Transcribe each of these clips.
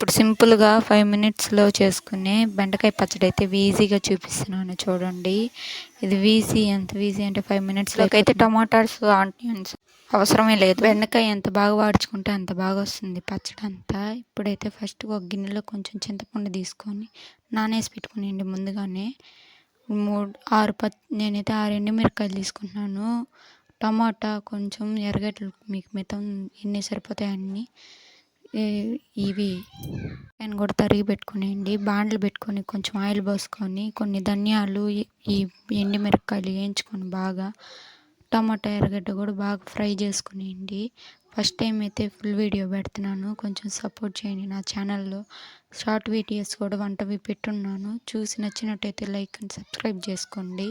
ఇప్పుడు సింపుల్గా ఫైవ్ మినిట్స్లో చేసుకునే బెండకాయ పచ్చడి అయితే ఈజీగా చూపిస్తున్నాను చూడండి. ఇది వీజీ ఎంత? వీజీ అంటే ఫైవ్ మినిట్స్లోకి అయితే టమాటాస్ ఆనియన్స్ అవసరమే లేదు. బెండకాయ ఎంత బాగా వాడుచుకుంటే అంత బాగా వస్తుంది పచ్చడి అంతా. ఇప్పుడైతే ఫస్ట్ ఒక గిన్నెలో కొంచెం చింతపండు తీసుకొని నానేసి పెట్టుకునేయండి ముందుగానే. మూడు ఆరు ప నేనైతే ఆరు ఎండుమిరకాయలు తీసుకుంటున్నాను. టమాటా కొంచెం ఎర్రగడ్డలు మీకు మితం ఎన్ని సరిపోతాయి అన్నీ ఇవి నేను కూడా తరిగి పెట్టుకునేయండి. బాండ్లు పెట్టుకొని కొంచెం ఆయిల్ పోసుకొని కొన్ని ధనియాలు ఈ ఎండుమిరపకాయలు వేయించుకొని బాగా టమాటా ఎర్రగడ్డ కూడా బాగా ఫ్రై చేసుకునేయండి. ఫస్ట్ టైం అయితే ఫుల్ వీడియో పెడుతున్నాను. కొంచెం సపోర్ట్ చేయండి నా ఛానల్లో. షార్ట్ వీడియోస్ కూడా వంటవి పెట్టున్నాను. చూసి నచ్చినట్టయితే లైక్ అండ్ సబ్స్క్రైబ్ చేసుకోండి.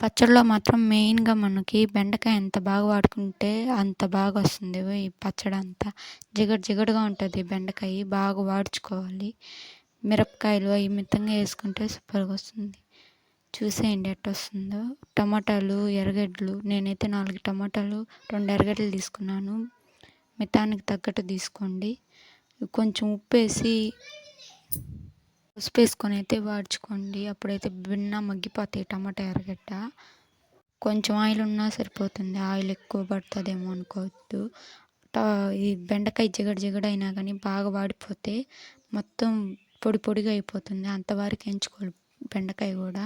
పచ్చడిలో మాత్రం మెయిన్గా మనకి బెండకాయ ఎంత బాగా వాడుకుంటే అంత బాగా వస్తుంది ఈ పచ్చడి అంతా. జిగట జిగటగా ఉంటుంది బెండకాయ బాగా వాడుచుకోవాలి. మిరపకాయలు అవి మితంగా వేసుకుంటే సూపర్గా వస్తుంది. చూసేయండి ఎట్ట వస్తుందో. టమాటాలు ఎర్రగడ్డలు నేనైతే నాలుగు టమాటాలు రెండు ఎర్రగడ్డలు తీసుకున్నాను. మితానికి తగ్గట్టు తీసుకోండి. కొంచెం ఉప్పు వేసి పసుపు వేసుకొని అయితే వాడ్చుకోండి. అప్పుడైతే భిన్న మగ్గిపోతాయి టమాటా ఎర్రగడ్డ. కొంచెం ఆయిల్ ఉన్నా సరిపోతుంది. ఆయిల్ ఎక్కువ పడుతుందేమో అనుకోవద్దు. ఈ బెండకాయ జిగడ జిగడ అయినా కానీ బాగా వాడిపోతే మొత్తం పొడి పొడిగా అయిపోతుంది. అంతవరకు ఎంచుకోవాలి బెండకాయ కూడా.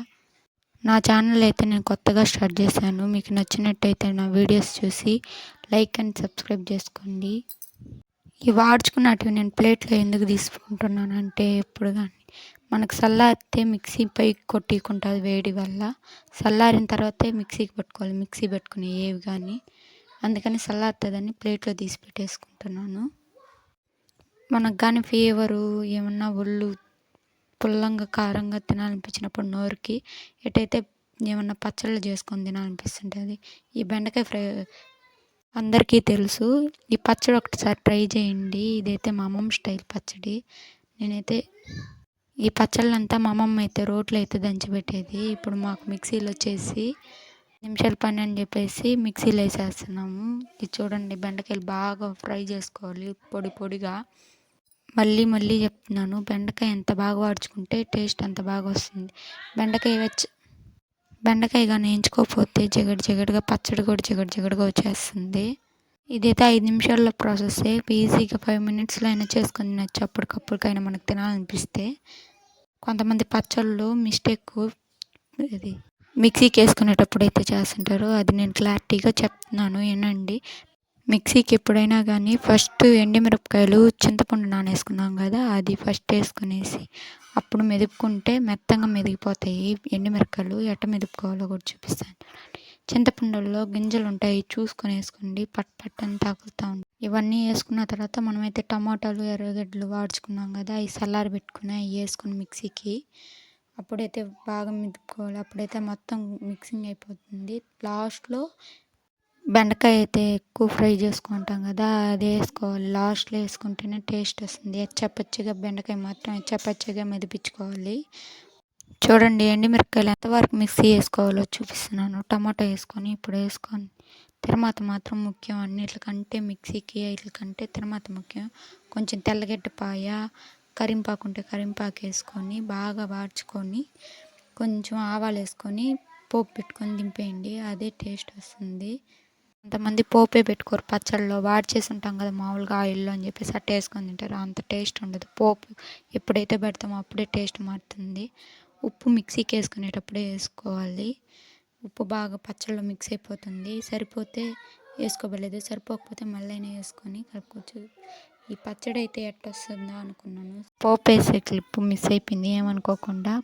నా ఛానల్ అయితే నేను కొత్తగా స్టార్ట్ చేశాను. మీకు నచ్చినట్టయితే నా వీడియోస్ చూసి లైక్ అండ్ సబ్స్క్రైబ్ చేసుకోండి. ఈ వాడ్చుకున్నట్టు నేను ప్లేట్లో ఎందుకు తీసుకుంటున్నాను అంటే ఎప్పుడు కానీ. మనకు చల్లారితే మిక్సీ పై కొట్టుకుంటుంది వేడి వల్ల. చల్లారిన తర్వాతే మిక్సీకి పెట్టుకోవాలి. మిక్సీ పెట్టుకుని ఏవి కానీ అందుకని చల్లారుతుందని ప్లేట్లో తీసి పెట్టేసుకుంటున్నాను. మనకు కానీ ఫీవరు ఏమన్నా ఒళ్ళు పుల్లంగా కారంగా తినాలనిపించినప్పుడు నోరుకి ఎటైతే ఏమన్నా పచ్చళ్ళు చేసుకొని తినాలనిపిస్తుంటుంది ఈ బెండకాయ ఫ్రై అందరికీ తెలుసు. ఈ పచ్చడి ఒకటిసారి ట్రై చేయండి. ఇదైతే మా అమ్మమ్మ స్టైల్ పచ్చడి. నేనైతే ఈ పచ్చళ్ళంతా మా అమ్మమ్మ అయితే రోట్లో అయితే దంచిపెట్టేది. ఇప్పుడు మాకు మిక్సీలో వచ్చేసి నిమిషాల పని అని చెప్పేసి మిక్సీలో వేసేస్తున్నాము ఇది చూడండి బెండకాయలు బాగా ఫ్రై చేసుకోవాలి పొడి పొడిగా. మళ్ళీ మళ్ళీ చెప్తున్నాను బెండకాయ ఎంత బాగా వాడుచుకుంటే టేస్ట్ అంత బాగా వస్తుంది. బెండకాయ వచ్చి బెండకాయ కానీ వేయించుకోకపోతే జగడు జగడుగా పచ్చడి కూడా జగడు జగడుగా వచ్చేస్తుంది. ఇదైతే ఐదు నిమిషాల్లో ప్రాసెస్ ఈజీగా ఫైవ్ మినిట్స్లో అయినా చేసుకొని తినచ్చు. అప్పటికప్పటికైనా మనకు తినాలనిపిస్తే. కొంతమంది పచ్చళ్ళు మిస్టేక్ ఇది మిక్సీకి వేసుకునేటప్పుడు అయితే చేస్తుంటారు. అది నేను క్లారిటీగా చెప్తున్నాను వినండి. మిక్సీకి ఎప్పుడైనా కానీ ఫస్ట్ ఎండిమిరపకాయలు చింతపండు నానేసుకున్నాం కదా అది ఫస్ట్ వేసుకునేసి అప్పుడు మెదుపుకుంటే మెత్తంగా మెదిగిపోతాయి ఎండిమిరపకాయలు. ఎట్ట మెదుపుకోవాలో కూడా చూపిస్తాను. చింతపండులో గింజలు ఉంటాయి చూసుకొని వేసుకోండి పట్ పట్ అని తాకుతూ ఉంటాయి ఇవన్నీ వేసుకున్న తర్వాత మనమైతే టమాటాలు ఎర్రగడ్డలు వాడుచుకున్నాం కదా అవి చల్లారి పెట్టుకుని అవి వేసుకుని మిక్సీకి అప్పుడైతే బాగా మిదుపుకోవాలి. అప్పుడైతే మొత్తం మిక్సింగ్ అయిపోతుంది. లాస్ట్లో బెండకాయ అయితే ఎక్కువ ఫ్రై చేసుకుంటాం కదా అది వేసుకోవాలి. లాస్ట్లో వేసుకుంటేనే టేస్ట్ వస్తుంది. ఎచ్చపచ్చిగా బెండకాయ మాత్రం ఎచ్చపచ్చిగా మెదిపించుకోవాలి. చూడండి ఎండుమిరపకాయలు ఎంతవరకు మిక్సీ వేసుకోవాలో చూపిస్తున్నాను. టమాటా వేసుకొని ఇప్పుడు వేసుకొని తిరమాత మాత్రం ముఖ్యం అన్నిటికంటే మిక్సీకి వీటికంటే తిరమాత ముఖ్యం కొంచెం తెల్లగడ్డపాయ కరింపాకు ఉంటే కరింపాకు వేసుకొని బాగా వాడ్చుకొని కొంచెం ఆవాలు వేసుకొని పోపు పెట్టుకొని దింపేయండి అదే టేస్ట్ వస్తుంది. కొంతమంది పోపే పెట్టుకోరు పచ్చళ్ళలో వాడి చేసి ఉంటాం కదా మామూలుగా ఆయిల్లో అని చెప్పేసి అట్ట వేసుకొని తింటారు అంత టేస్ట్ ఉండదు. పోపు ఎప్పుడైతే పెడతామో అప్పుడే టేస్ట్ మారుతుంది. ఉప్పు మిక్సీకి వేసుకునేటప్పుడే వేసుకోవాలి. ఉప్పు బాగా పచ్చళ్ళు మిక్స్ అయిపోతుంది. సరిపోతే వేసుకోబలేదు సరిపోకపోతే మళ్ళీ వేసుకొని కలుపుకోవచ్చు. ఈ పచ్చడి అయితే ఎట్టొస్తుందా అనుకున్నాను. పోపు వేసే క్లిప్ మిస్ అయిపోయింది. ఏమనుకోకుండా